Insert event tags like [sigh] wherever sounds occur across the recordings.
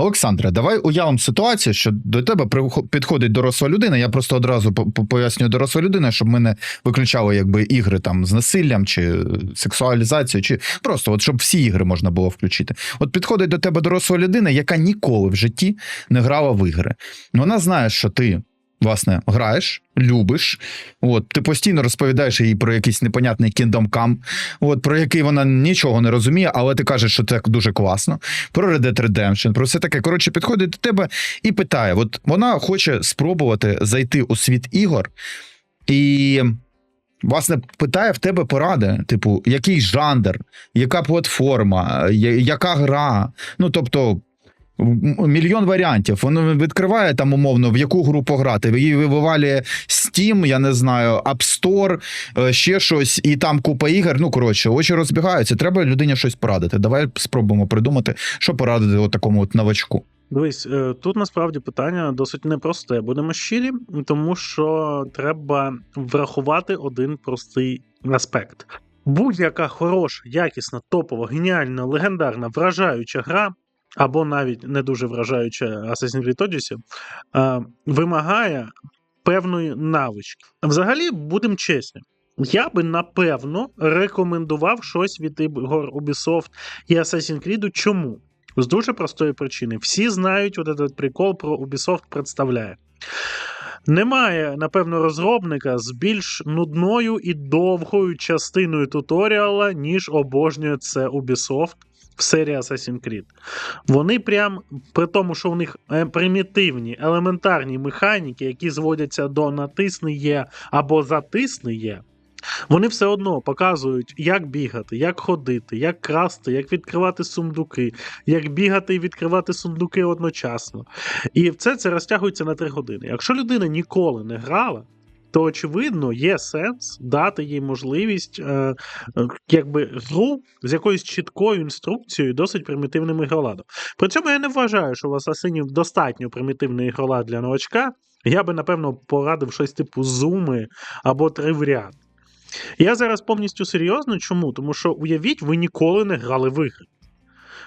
Олександре, давай уявимо ситуацію, що до тебе підходить доросла людина. Я просто одразу по- по- пояснюю доросла людина, щоб ми не виключали якби ігри там з насиллям чи сексуалізацією, чи просто от щоб всі ігри можна було включити. От підходить до тебе доросла людина, яка ніколи в житті не грала в ігри. Вона знає, що ти. Власне, граєш, любиш. От, ти постійно розповідаєш їй про якийсь непонятний Come, от, про який вона нічого не розуміє, але ти кажеш, що це дуже класно. Про Red Dead Redemption, про все таке. Коротше, підходить до тебе і питає: от вона хоче спробувати зайти у світ ігор, і, власне, питає в тебе поради: типу, який жанр, яка платформа, яка гра. Ну, тобто. Мільйон варіантів. Воно відкриває там умовно, в яку гру пограти. Її вивалює Steam, я не знаю, App Store, е, ще щось, і там купа ігор. Ну, коротше, очі розбігаються. Треба людині щось порадити. Давай спробуємо придумати, що порадити от такому от новачку. Дивись, е, тут насправді питання досить непросте. Будемо щирі, тому що треба врахувати один простий аспект. Будь-яка хороша, якісна, топова, геніальна, легендарна, вражаюча гра, або навіть не дуже вражаюча Assassin's Creed Odyssey, вимагає певної навички. Взагалі, будемо чесні. Я би напевно рекомендував щось від ігор Ubisoft і Assassin's Creed. Чому? З дуже простої причини. Всі знають, от прикол про Ubisoft представляє. Немає, напевно, розробника з більш нудною і довгою частиною туторіала, ніж обожнює це Ubisoft серії Assassin's Creed. Вони прям при тому, що у них е, примітивні, елементарні механіки, які зводяться до натисни або затисни. Вони все одно показують, як бігати, як ходити, як красти, як відкривати сундуки, як бігати і відкривати сундуки одночасно. І це це розтягується на 3 години. Якщо людина ніколи не грала, то очевидно є сенс дати їй можливість е, е, якби гру з якоюсь чіткою інструкцією, досить примітивним ігроладом. При цьому я не вважаю, що у асасинів достатньо примітивний ігролад для новачка. Я би, напевно, порадив щось типу зуми або три в ряд. Я зараз повністю серйозно. Чому? Тому що уявіть, ви ніколи не грали в ігри.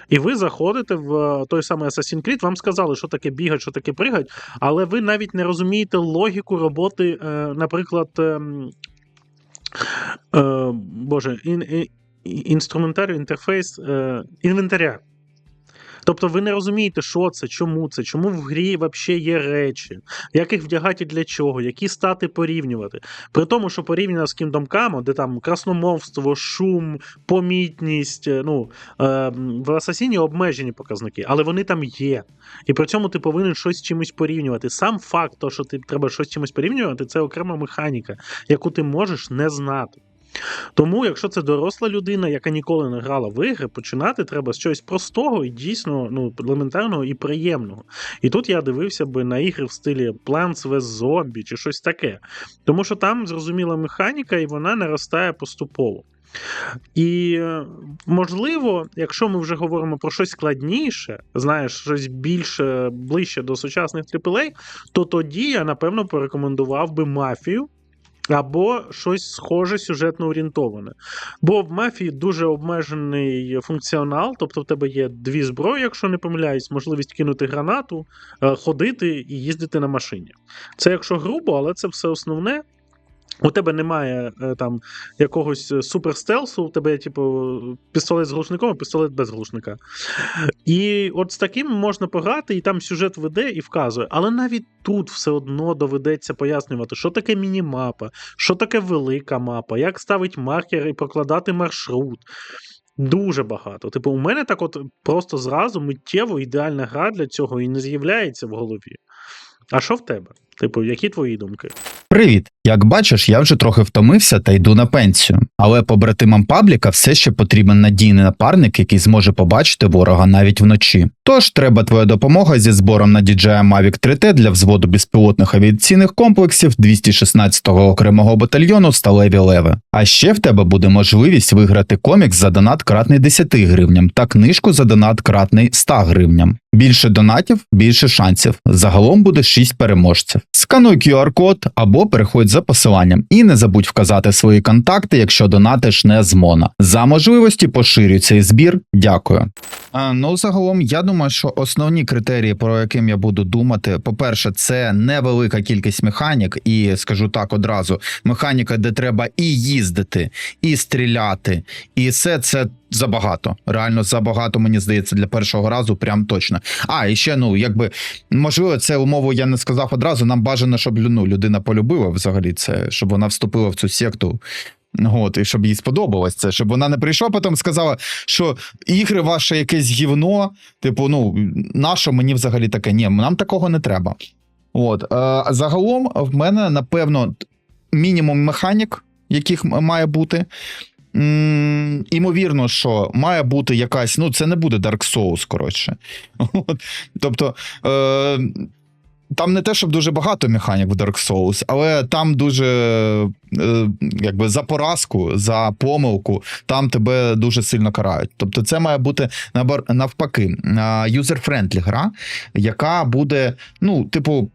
І ви заходите в е, той самий Assassin's Creed, вам сказали, що таке бігать, що таке пригать, але ви навіть не розумієте логіку роботи, е, наприклад, ем, е, Боже, ін, ін, інструментарію, інтерфейс, інвентаря. Тобто ви не розумієте, що це, чому це, чому в грі взагалі є речі, як їх вдягати для чого, які стати порівнювати. При тому, що порівняно з Kingdom Come, де там красномовство, шум, помітність, е, ну, е, в Асасіні обмежені показники, але вони там є. І при цьому ти повинен щось з чимось порівнювати. Сам факт, того, що ти треба щось з чимось порівнювати, це окрема механіка, яку ти можеш не знати. Тому, якщо це доросла людина, яка ніколи не грала в ігри, починати треба з чогось простого і дійсно ну, елементарного і приємного. І тут я дивився би на ігри в стилі Plants vs. Zombie чи щось таке. Тому що там зрозуміла механіка, і вона наростає поступово. І е, можливо, якщо ми вже говоримо про щось складніше, знаєш, щось більше ближче до сучасних AAA, то тоді я напевно порекомендував би мафію. Або щось схоже сюжетно орієнтоване. Бо в мафії дуже обмежений функціонал, тобто в тебе є дві зброї, якщо не помиляюсь, можливість кинути гранату, е, ходити і їздити на машині. Це якщо грубо, але це все основне. У тебе немає е, там якогось е, суперстелсу, у тебе типу, пістолет з глушником, а пістолет без глушника. І от з таким можна пограти, і там сюжет веде і вказує. Але навіть тут все одно доведеться пояснювати, що таке мінімапа, що таке велика мапа, як ставить маркер і прокладати маршрут. Дуже багато. Типу, у мене так от просто зразу миттєво ідеальна гра для цього і не з'являється в голові. А що в тебе? Типу, які твої думки? Привіт! Як бачиш, я вже трохи втомився та йду на пенсію. Але побратимам Пабліка все ще потрібен надійний напарник, який зможе побачити ворога навіть вночі. Тож треба твоя допомога зі збором на DJI Mavic 3T для взводу безпілотних авіаційних комплексів 216-го окремого батальйону Сталеві Леви. А ще в тебе буде можливість виграти комікс за донат кратний 10 гривням та книжку за донат кратний 100 гривням. Більше донатів, більше шансів. Загалом буде 6 переможців. Скануй QR-код або переходь за посиланням. І не забудь вказати свої контакти, якщо донатиш не з Мона. За можливості поширюй цей збір. Дякую. А, ну, загалом, я думаю, що основні критерії, про яким я буду думати, по-перше, це невелика кількість механік, і скажу так одразу: механіка, де треба і їздити, і стріляти, і все це забагато. Реально забагато, мені здається, для першого разу, прям точно. А, і ще, ну, якби, можливо, це умову я не сказав одразу. Нам бажано, щоб ну, людина полюбила взагалі це, щоб вона вступила в цю секту. От, і щоб їй сподобалось це, щоб вона не прийшла, потім сказала, що ігри ваше якесь гівно. Типу, ну, нащо мені взагалі таке? Ні, нам такого не треба. От, е, загалом, в мене, напевно, мінімум механік, яких має бути. Імовірно, що має бути якась, ну, це не буде Dark Souls, коротше. [laughs] От, тобто. Е, там не те, щоб дуже багато механік в Dark Souls, але там дуже е, якби за поразку, за помилку, там тебе дуже сильно карають. Тобто, це має бути навпаки юзер-френдлі гра, яка буде, ну, типу,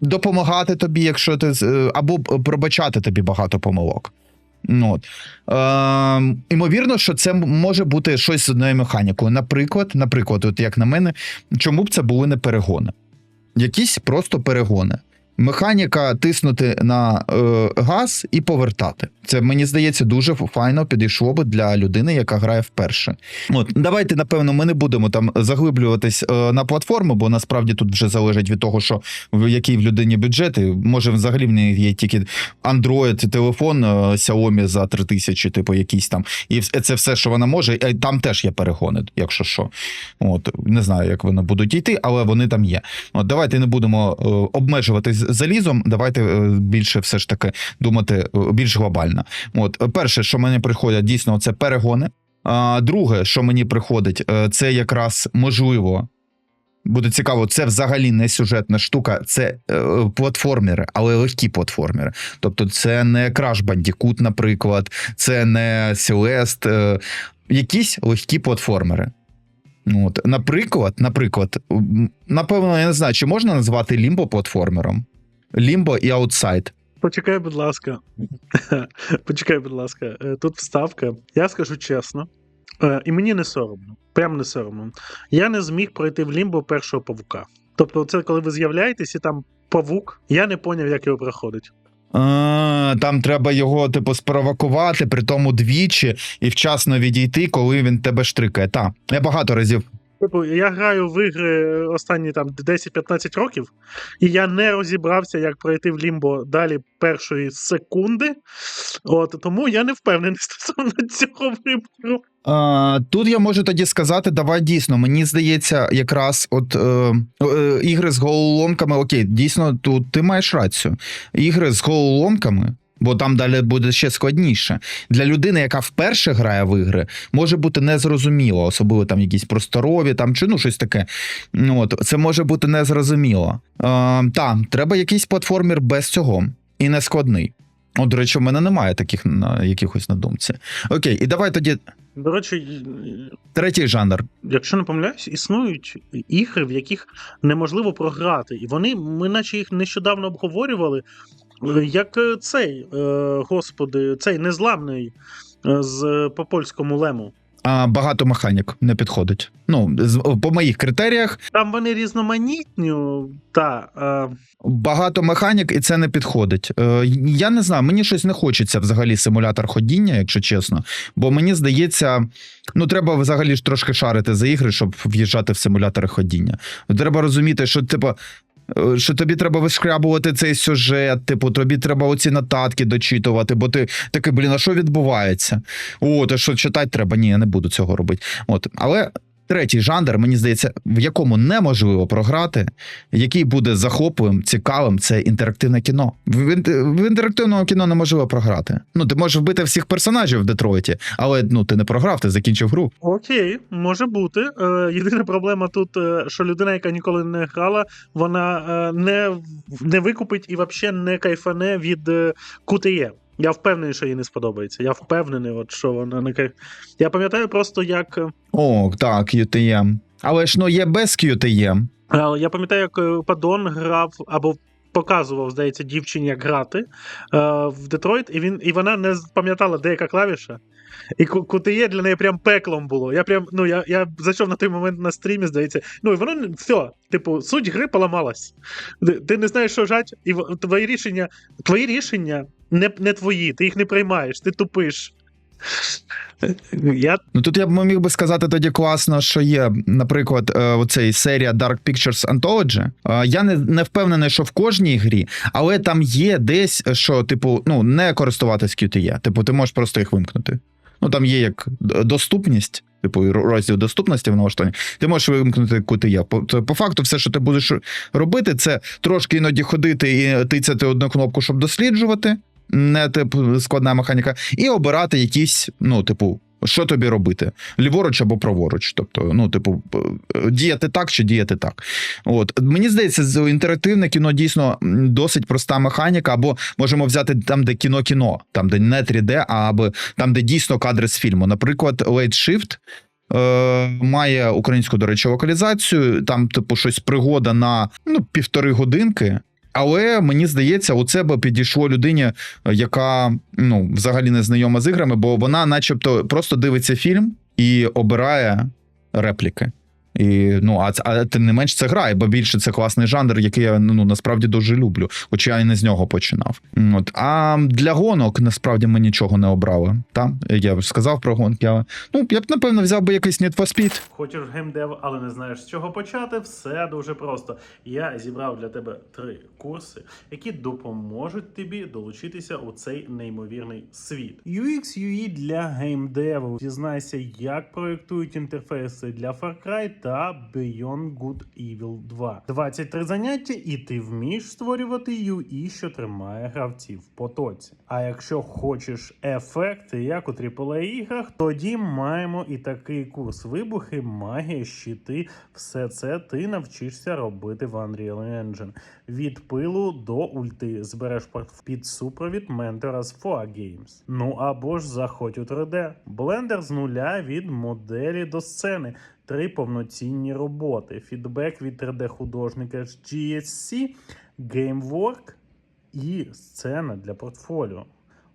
допомагати тобі, якщо ти е, або пробачати тобі багато помилок. Ну, от. Е, імовірно, що це може бути щось з одною механікою. Наприклад, наприклад, от як на мене, чому б це були не перегони? Якісь просто перегони. Механіка тиснути на е, газ і повертати. Це мені здається дуже файно підійшло би для людини, яка грає вперше. От давайте, напевно, ми не будемо там заглиблюватись е, на платформу, бо насправді тут вже залежить від того, що в який в людині бюджет. І, Може, взагалі в неї є тільки Android, телефон е, Xiaomi за 3000, типу, якийсь там. І це все, що вона може. І там теж є перегони, якщо що. От не знаю, як вони будуть йти, але вони там є. От давайте не будемо е, обмежуватись залізом. Давайте е, більше все ж таки думати е, більш глобально. От перше, що мені приходять, дійсно, це перегони. А друге, що мені приходить, е, це якраз можливо. Буде цікаво, це взагалі не сюжетна штука, це е, платформери, але легкі платформери. Тобто, це не Crash Bandicoot, наприклад, це не Celeste, е, якісь легкі платформери. Ну, От, наприклад, наприклад, напевно, я не знаю, чи можна назвати Limbo платформером? Limbo і Outside. Почекай, будь ласка. [laughs] Почекай, будь ласка. Е, Тут вставка. Я скажу чесно, е, і мені не соромно. Прям не соромно. Я не зміг пройти в лімбо першого павука. Тобто, це коли ви з'являєтесь і там павук, я не поняв, як його проходить. А, там треба його, типу, спровокувати, при тому двічі і вчасно відійти, коли він тебе штрикає. Так, я багато разів. Типу, я граю в ігри останні там 10-15 років, і я не розібрався, як пройти в лімбо далі першої секунди. От тому я не впевнений [laughs] стосовно цього вибору. А, тут я можу тоді сказати, давай дійсно. Мені здається, якраз от е, е, ігри з головоломками, окей, дійсно, тут ти маєш рацію. Ігри з головоломками. Бо там далі буде ще складніше. Для людини, яка вперше грає в ігри, може бути незрозуміло, особливо там якісь просторові, там чи ну щось таке. Ну, От, це може бути незрозуміло. Е, та, треба якийсь платформер без цього і не складний. От, до речі, в мене немає таких на якихось на думці. Окей, і давай тоді До речі, третій жанр. якщо не помиляюсь, існують ігри, в яких неможливо програти. І вони, ми наче їх нещодавно обговорювали. Як е, цей, е, господи, цей незламний е, з по польському лему. А багато механік не підходить. Ну, по моїх критеріях, Там вони різноманітні, та е, багато механік, і це не підходить. Я не знаю, мені щось не хочеться взагалі симулятор ходіння, якщо чесно. Бо мені здається, ну треба взагалі ж трошки шарити за ігри, щоб в'їжджати в симулятори ходіння. Треба розуміти, що типу. Що тобі треба вишкрябувати цей сюжет, типу, тобі треба оці нотатки дочитувати, бо ти такий, блін, а що відбувається? О, то що читати треба? Ні, я не буду цього робити. От, але третій жанр, мені здається, в якому неможливо програти, який буде захопливим, цікавим, це інтерактивне кіно. В, ін- в інтерактивному кіно неможливо програти. Ну, ти можеш вбити всіх персонажів в Детройті, але ну ти не програв, ти закінчив гру. окей, може бути. Е, єдина проблема тут, е, що людина, яка ніколи не грала, вона е, не, не викупить і взагалі не кайфане від QTE. Я впевнений, що їй не сподобається. Я впевнений, от що вона не Я пам'ятаю просто, як. е, О, так, UTM. Але ж ну є без QTM. е, Я пам'ятаю, як е, Падон грав або показував, здається, дівчині, як грати е, в Детройт, і він і вона не пам'ятала, де яка клавіша. І QTE для неї прям пеклом було. Я прям, ну я, я зайшов на той момент на стрімі, здається. Ну і воно все, типу, суть гри поламалась. Ти не знаєш, що жать, і твої рішення, твої рішення не, не твої, ти їх не приймаєш, ти тупиш. Я Ну тут я б міг би сказати тоді класно, що є, наприклад, е, оцей серія Dark Pictures Anthology. Е, Я не, не впевнений, що в кожній грі, але там є десь, що, типу, ну, не користуватись QTE. Типу, ти можеш просто їх вимкнути. Ну там є як доступність. Типу, розділ доступності в налаштуванні, ти можеш вимкнути QTE. По, по факту, все, що ти будеш робити, це трошки іноді ходити і тицяти одну кнопку, щоб досліджувати, не типу складна механіка, і обирати якісь, ну, типу, що тобі робити? Ліворуч або праворуч. Тобто, ну, типу, е, діяти так чи діяти так. От мені здається, інтерактивне кіно дійсно досить проста механіка, або можемо взяти там, де кіно-кіно, там, де не 3D, а або там, де дійсно кадри з фільму. Наприклад, Late Shift. Е, має українську, до речі, локалізацію. Там, типу, щось пригода на ну, півтори годинки. Але мені здається, у це би підійшло людині, яка ну взагалі не знайома з іграми, бо вона, начебто, просто дивиться фільм і обирає репліки. І ну, а, а тим не менш це грає, бо більше це класний жанр, який я ну насправді дуже люблю, хоча я і не з нього починав. От. А для гонок насправді ми нічого не обрали. Та? Я сказав про гонки, але ну я б напевно взяв би якийсь Need for Speed. Хочеш геймдев, але не знаєш з чого почати, все дуже просто. Я зібрав для тебе три курси, які допоможуть тобі долучитися у цей неймовірний світ. UX UI для геймдеву. Дізнайся, як проєктують інтерфейси для Far Cry та Beyond Good Evil 2. 23 заняття, і ти вмієш створювати UI, що тримає гравців в потоці. А якщо хочеш ефекти, як у AAA іграх, тоді маємо і такий курс вибухи, магія, щити. Все це ти навчишся робити в Unreal Engine. Від пилу до ульти збереш під супровід ментора з FOA Games. Ну або ж заходь у 3D. Блендер з нуля від моделі до сцени. Три повноцінні роботи. Фідбек від 3D-художника з GSC, Gamework і сцена для портфоліо.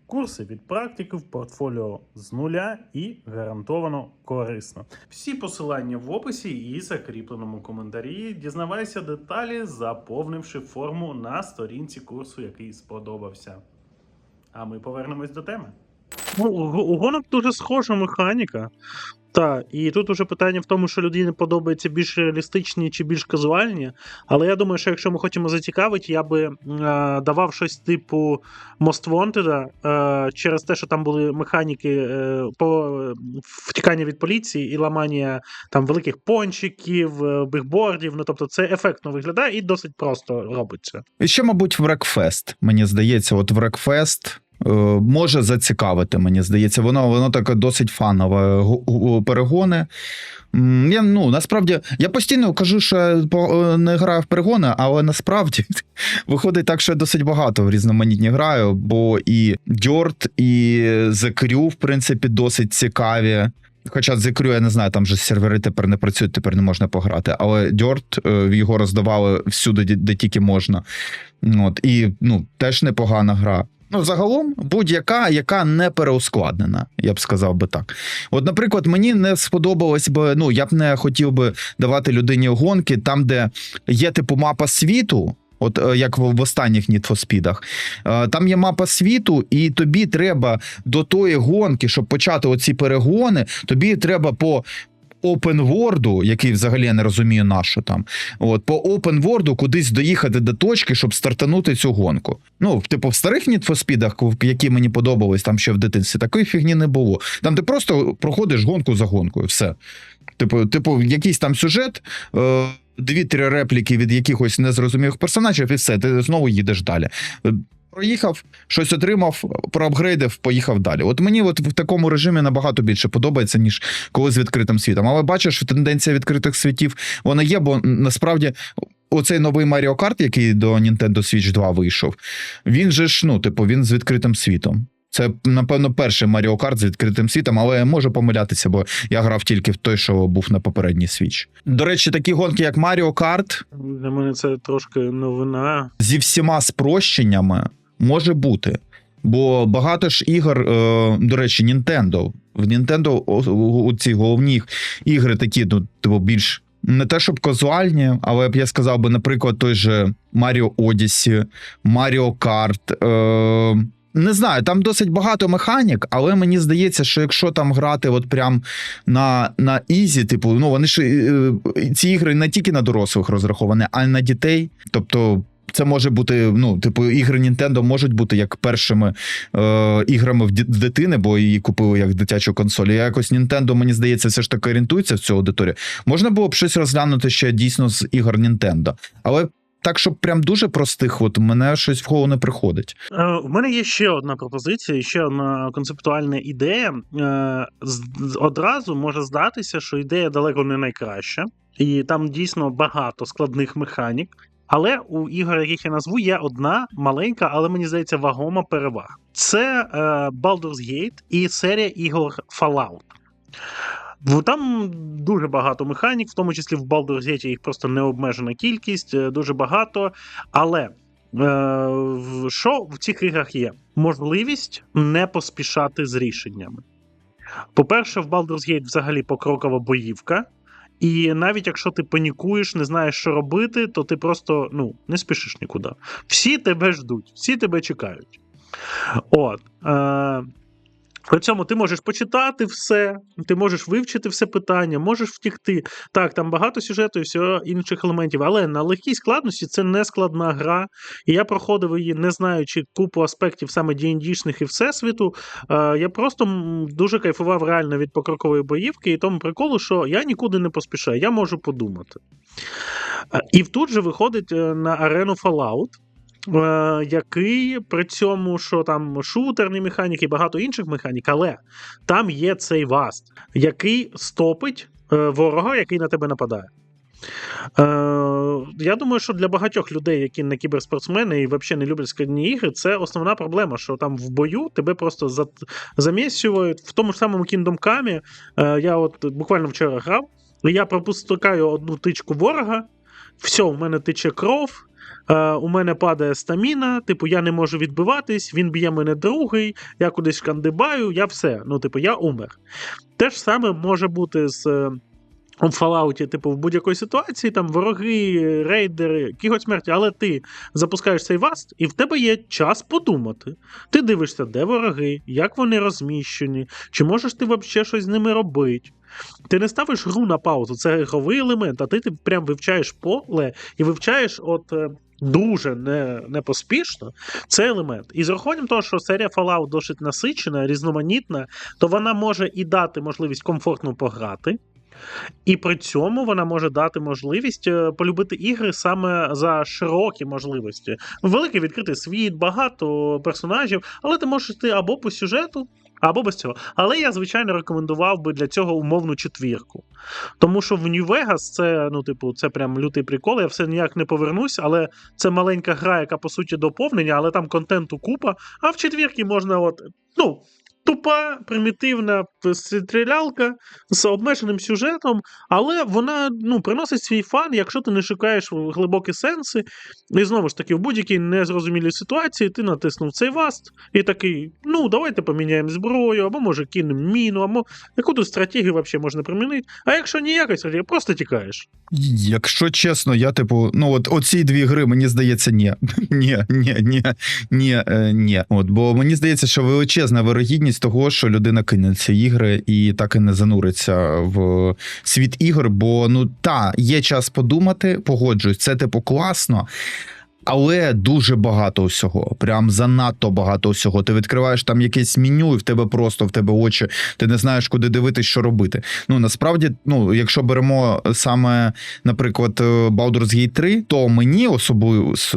Курси від практики в портфоліо з нуля і гарантовано корисно. Всі посилання в описі і закріпленому коментарі. Дізнавайся деталі, заповнивши форму на сторінці курсу, який сподобався. А ми повернемось до теми. Ну, у гонок дуже схожа механіка. Так, і тут уже питання в тому, що людині подобається більш реалістичні чи більш казуальні. Але я думаю, що якщо ми хочемо зацікавити, я би е, давав щось типу Most Wanted, е, через те, що там були механіки е, по втікання від поліції і ламання там великих пончиків, е, бігбордів. Ну тобто це ефектно виглядає і досить просто робиться. І ще, мабуть, Врекфест. Мені здається, от Врекфест. Е, Може зацікавити, мені здається, воно воно таке досить фанове перегони. Я ну насправді я постійно кажу, що я е, не граю в перегони, але насправді [laughs] виходить так, що я досить багато в різноманітні граю, бо і Dirt, і The Crew, в принципі, досить цікаві. Хоча The Crew, я не знаю, там же сервери тепер не працюють, тепер не можна пограти. Але Dirt, е, його роздавали всюди, де тільки можна. От, і ну, теж непогана гра. Ну, загалом, будь-яка, яка не переускладнена, я б сказав би так. От, наприклад, мені не сподобалось би, ну, я б не хотів би давати людині гонки там, де є типу мапа світу. От е, як в, останніх Speed. Е, Там є мапа світу, і тобі треба до тої гонки, щоб почати оці перегони, тобі треба по open world, який взагалі я не розумію, на що там. От по open world кудись доїхати до точки, щоб стартанути цю гонку. Ну, типу, в старих Speed, які мені подобались там ще в дитинстві, такої фігні не було. Там ти просто проходиш гонку за гонкою. Все. Типу, типу, якийсь там сюжет. Е- Дві-три репліки від якихось незрозумілих персонажів, і все, ти знову їдеш далі. Проїхав, щось отримав, проапгрейдив, поїхав далі. От мені от в такому режимі набагато більше подобається, ніж коли з відкритим світом. Але бачиш, тенденція відкритих світів вона є, бо насправді оцей новий Mario Kart, який до Nintendo Switch 2 вийшов, він же ж, ну, типу, він з відкритим світом. Це, напевно, перший Mario Kart з відкритим світом, але я можу помилятися, бо я грав тільки в той, що був на попередній Switch. До речі, такі гонки, як Mario Kart, Для мене це трошки новина. зі всіма спрощеннями може бути. Бо багато ж ігор, е, до речі, Nintendo. В Nintendo о- о- ці головні ігри такі, ну, типу, більш не те, щоб казуальні, але б я сказав би, наприклад, той же Odyssey, Mario Kart. Е, не знаю, там досить багато механік, але мені здається, що якщо там грати от прям на, на ізі, типу, ну вони ж е, е, ці ігри не тільки на дорослих розраховані, а й на дітей. Тобто. Це може бути, ну, типу, ігри Nintendo можуть бути як першими е, іграми в дитини, бо її купили як дитячу консоль. І якось Nintendo, мені здається, все ж таки орієнтується в цю аудиторію. Можна було б щось розглянути ще дійсно з ігор Nintendo. Але так, щоб прям дуже простих, от мене щось в голову не приходить. Е, У мене є ще одна пропозиція, ще одна концептуальна ідея. Е, Одразу може здатися, що ідея далеко не найкраща, і там дійсно багато складних механік. Але у ігор, яких я назву, є одна маленька, але мені здається, вагома перевага. Це е, Baldur's Gate і серія ігор Fallout. Там дуже багато механік, в тому числі в Baldur's Gate їх просто необмежена кількість, е, дуже багато. Але е, що в цих іграх є? Можливість не поспішати з рішеннями. По-перше, в Baldur's Gate взагалі покрокова боївка. І навіть якщо ти панікуєш, не знаєш, що робити, то ти просто ну, не спішиш нікуди. Всі тебе ждуть, всі тебе чекають. От. Е, при цьому ти можеш почитати все, ти можеш вивчити все питання, можеш втікти. Так, там багато сюжету і всього інших елементів, але на легкій складності це не складна гра. І я проходив її, не знаючи купу аспектів саме D&D-шних і всесвіту. Е, я просто дуже кайфував реально від покрокової боївки і тому приколу, що я нікуди не поспішаю, я можу подумати. Е, І тут же виходить е, на арену Fallout. Е, Який при цьому, що там шутерні механіки багато інших механік, але там є цей васт, який стопить е, ворога, який на тебе нападає. Е, я думаю, що для багатьох людей, які не кіберспортсмени і взагалі не люблять складні ігри, це основна проблема, що там в бою тебе просто за- замісюють. В тому ж самому Kingdom Come, е, я от буквально вчора грав, і я пропускаю одну тичку ворога, все, у мене тече кров. Е, У мене падає стаміна, типу, я не можу відбиватись, він б'є мене другий, я кудись кандибаю, я все. Ну, типу, я умер. Те ж саме може бути з е, у Fallout, типу, в будь-якій ситуації, там вороги, рейдери, кіготь смерті, але ти запускаєш цей васт, і в тебе є час подумати. Ти дивишся, де вороги, як вони розміщені, чи можеш ти взагалі щось з ними робити. Ти не ставиш гру на паузу, це ігровий елемент, а ти, ти прям вивчаєш поле і вивчаєш от. Дуже не, не поспішно цей елемент. І з урахуванням того, що серія Fallout досить насичена, різноманітна, то вона може і дати можливість комфортно пограти, і при цьому вона може дати можливість е, полюбити ігри саме за широкі можливості. Великий відкритий світ, багато персонажів, але ти можеш йти або по сюжету, або без цього. Але я, звичайно, рекомендував би для цього умовну четвірку. Тому що в Нью-Вегас це, ну, типу, це прям лютий прикол. Я все ніяк не повернусь, але це маленька гра, яка по суті доповнення, але там контенту купа. А в четвірки можна, от, ну. Тупа, примітивна стрілялка з обмеженим сюжетом, але вона ну, приносить свій фан, якщо ти не шукаєш глибокі сенси. І знову ж таки, в будь-якій незрозумілій ситуації ти натиснув цей васт і такий: ну, давайте поміняємо зброю, або може кинемо міну, або яку тут стратегію взагалі можна примінити. А якщо ніяка стратегія, просто тікаєш. Якщо чесно, я типу, ну от оці дві гри, мені здається, ні. [laughs] Ні, ні, ні, ні, е, ні. От, бо мені здається, що величезна вирогідність того, що людина кине ці ігри і так і не зануриться в світ ігор. Бо ну та, є час подумати, погоджуюсь, це типу класно. Але дуже багато всього, прям занадто багато всього. Ти відкриваєш там якесь меню, і в тебе просто в тебе очі, ти не знаєш, куди дивитись, що робити. Ну насправді, ну якщо беремо саме, наприклад, е, Baldur's Gate 3, то мені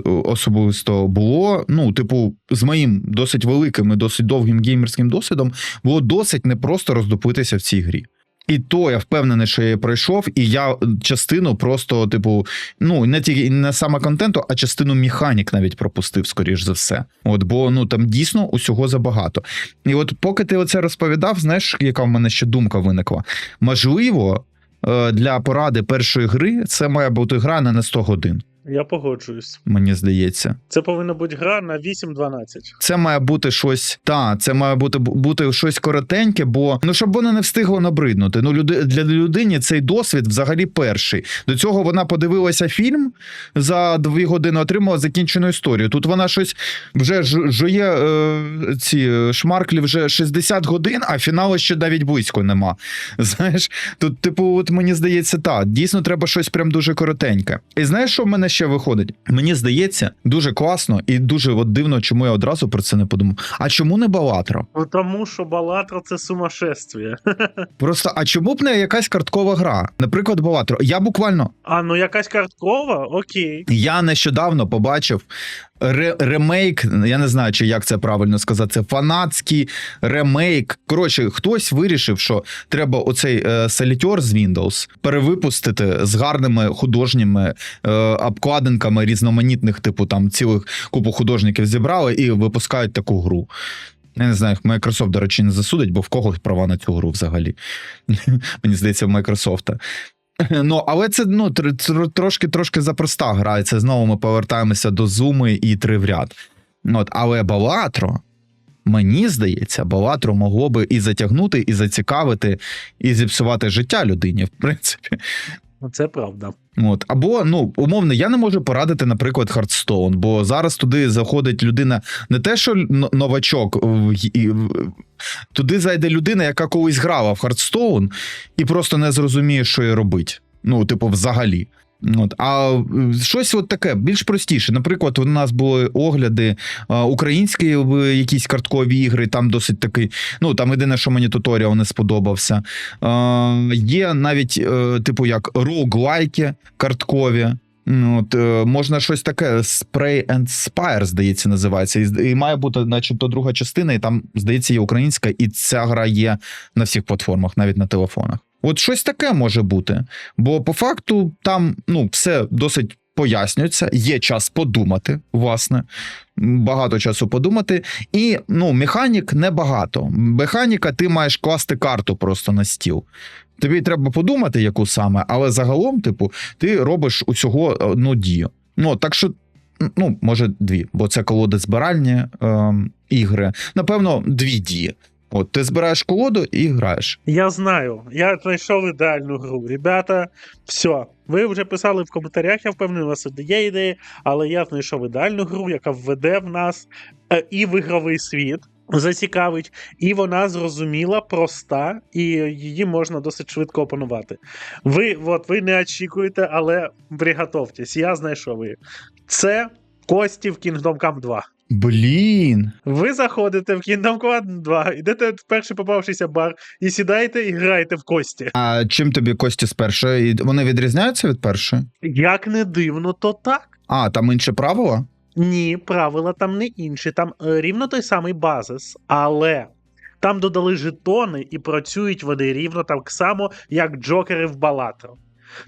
особисто, було, ну, типу, з моїм досить великим і досить довгим геймерським досвідом, було досить непросто роздупитися в цій грі. І то я впевнений, що я пройшов, і я частину просто, типу, ну не тільки не саме контенту, а частину механік навіть пропустив, скоріш за все. От, бо ну там дійсно усього забагато. І от поки ти оце розповідав, знаєш, яка в мене ще думка виникла? Можливо, е, для поради першої гри це має бути гра не на 100 годин, Я погоджуюсь. мені здається. Це повинна бути гра на 8-12. Це має бути щось, та це має бути бути щось коротеньке, бо ну щоб воно не встигло набриднути. Ну люди для людині цей досвід взагалі перший. До цього вона подивилася фільм за дві години, отримала закінчену історію. Тут вона щось вже ж- жує е, ці шмарклі вже 60 годин, а фіналу ще навіть близько нема. [laughs] Знаєш, тут, типу, от мені здається, так, дійсно треба щось прям дуже коротеньке. І знаєш, що в мене ще виходить? Мені здається, дуже класно і дуже от дивно, чому я одразу про це не подумав. А чому не Балатро? Ну тому що Балатро це сумасшествие. [laughs] Просто а чому б не якась карткова гра? Наприклад, Балатро. Я буквально А ну якась карткова, окей. я нещодавно побачив ре- ремейк. Я не знаю, чи як це правильно сказати. Це фанатський ремейк. Коротше, хтось вирішив, що треба оцей е, солітер з Windows перевипустити з гарними художніми е, обкладинками різноманітних, типу там цілих купу художників зібрали і випускають таку гру. Я не знаю, Microsoft, до речі, не засудить, бо в кого права на цю гру взагалі. [laughs] Мені здається, в Microsoft. [laughs] Ну, але це ну, тр- тр- трошки трошки запроста гра. Це знову ми повертаємося до зуми і три в ряд. От, але Балатро, мені здається, Балатро могло би і затягнути, і зацікавити, і зіпсувати життя людині, в принципі. Ну, Це правда. От. Або, ну, умовно, я не можу порадити, наприклад, Хардстоун, бо зараз туди заходить людина не те, що новачок, туди зайде людина, яка колись грала в Хардстоун і просто не зрозуміє, що їй робить. Ну, типу, взагалі. От, а е, щось от таке більш простіше. Наприклад, у нас були огляди е, українські в якісь карткові ігри, там досить такий. Ну там єдине, що мені туторіал не сподобався. Е, є навіть, е, типу, як роуглайки карткові. Ну, От, е, можна щось таке Spray and Spire, здається, називається. І, і має бути, начебто, друга частина, і там, здається, є українська, і ця гра є на всіх платформах, навіть на телефонах. От щось таке може бути. Бо по факту там ну, все досить пояснюється, є час подумати, власне. Багато часу подумати. І ну, механік небагато. Механіка, ти маєш класти карту просто на стіл. Тобі треба подумати, яку саме, але загалом, типу, ти робиш усього одну дію. Ну, так що, ну, може, дві, бо це колоди збиральні ем, ігри. Напевно, дві дії. От ти збираєш колоду і граєш. Я знаю, я знайшов ідеальну гру. Ребята, все. Ви вже писали в коментарях, я впевнений, у вас є ідеї, але я знайшов ідеальну гру, яка введе в нас е, і в ігровий світ. Зацікавить, і вона зрозуміла, проста, і її можна досить швидко опанувати. Ви, от, ви не очікуєте, але приготовтесь, я знайшов її. Це Кості в Kingdom Come 2. Блін. Ви заходите в Kingdom Come 2, йдете в перший попавшийся бар і сідаєте і граєте в кості. А чим тобі кості з першої? Вони відрізняються від першої? Як не дивно, то так. А, там інше правило? Ні, правила там не інші, там е, рівно той самий базис, але там додали жетони і працюють вони рівно так само, як джокери в Балатро.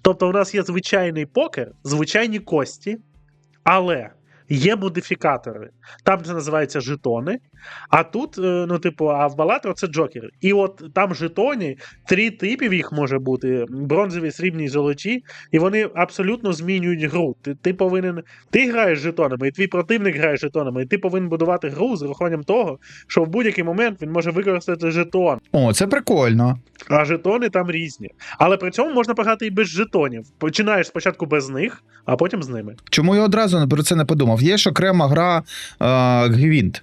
Тобто, у нас є звичайний покер, звичайні кості, але є модифікатори. Там це називається жетони. А тут, е, ну, типу, а в Балатро це джокери. І от там жетоні, три типів їх може бути: бронзові, срібні золоті, і вони абсолютно змінюють гру. Ти, ти повинен. Ти граєш жетонами, і твій противник грає жетонами, і ти повинен будувати гру з урахуванням того, що в будь-який момент він може використати жетон. О, це прикольно. А жетони там різні. Але при цьому можна пограти і без жетонів. Починаєш спочатку без них, а потім з ними. Чому я одразу про це не подумав? Є ж окрема гра е, Гвінт.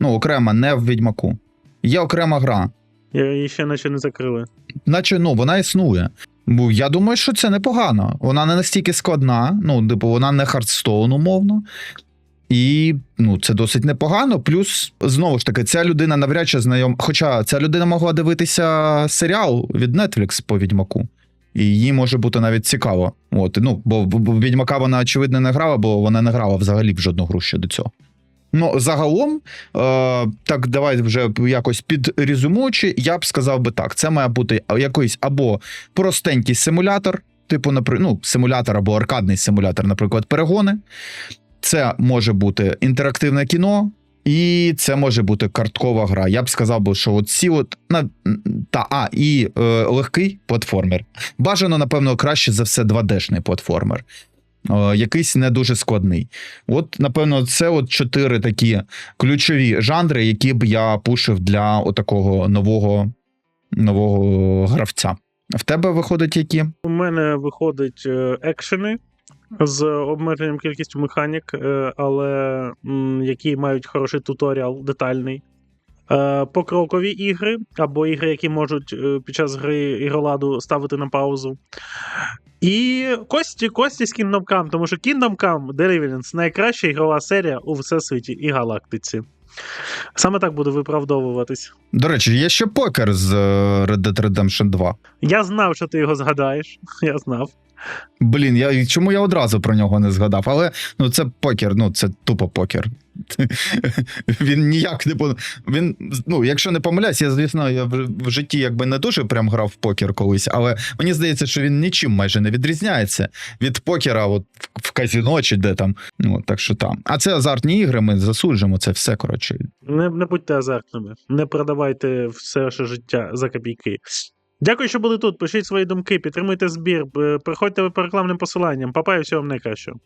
Ну, окрема, не в Відьмаку. Є окрема гра. Я її ще наче не закрили. Наче ну, вона існує. Бо я думаю, що це непогано. Вона не настільки складна, ну, типу, вона не Хардстоун, умовно. І ну, це досить непогано. Плюс, знову ж таки, ця людина навряд чи знайом. Хоча ця людина могла дивитися серіал від Netflix по Відьмаку. І їй може бути навіть цікаво. От, ну, бо в Відьмака вона, очевидно, не грала, бо вона не грала взагалі в жодну гру ще до цього. Ну, загалом, е, так давай вже якось підрезюмуючи, я б сказав би так: це має бути якийсь або простенький симулятор, типу, напри- ну, симулятор або аркадний симулятор, наприклад, перегони. Це може бути інтерактивне кіно, і це може бути карткова гра. Я б сказав що ці от на та а і е, легкий платформер. Бажано, напевно, краще за все 2D-шний платформер. Е, якийсь не дуже складний. От, напевно, це от чотири такі ключові жанри, які б я пушив для отакого нового, нового гравця. В тебе виходить які? У мене виходить е, екшени з обмеженням кількістю механік, е, але які мають хороший туторіал детальний. Е, Покрокові ігри або ігри, які можуть е, під час гри ігроладу ставити на паузу. І Кості, Кості з Kingdom Come, тому що Kingdom Come Deliverance найкраща ігрова серія у всесвіті і галактиці. Саме так буду виправдовуватись. До речі, є ще покер з Red Dead Redemption 2. Я знав, що ти його згадаєш. [laughs] Я знав. Блін, я чому я одразу про нього не згадав? Але ну це покер, ну це тупо покер. [laughs] Він ніяк не він, ну, якщо не помиляюсь, я звісно, я в, житті якби не дуже прям грав в покер колись, але мені здається, що він нічим майже не відрізняється від покера, от в казіно чи де там. Ну так що там. А це азартні ігри, ми засуджуємо це все коротше. Не, не будьте азартними, не продавайте все ваше життя за копійки. Дякую, що були тут. Пишіть свої думки, підтримуйте збір, е, приходьте по рекламним посиланням. Папаю, всього вам найкращого.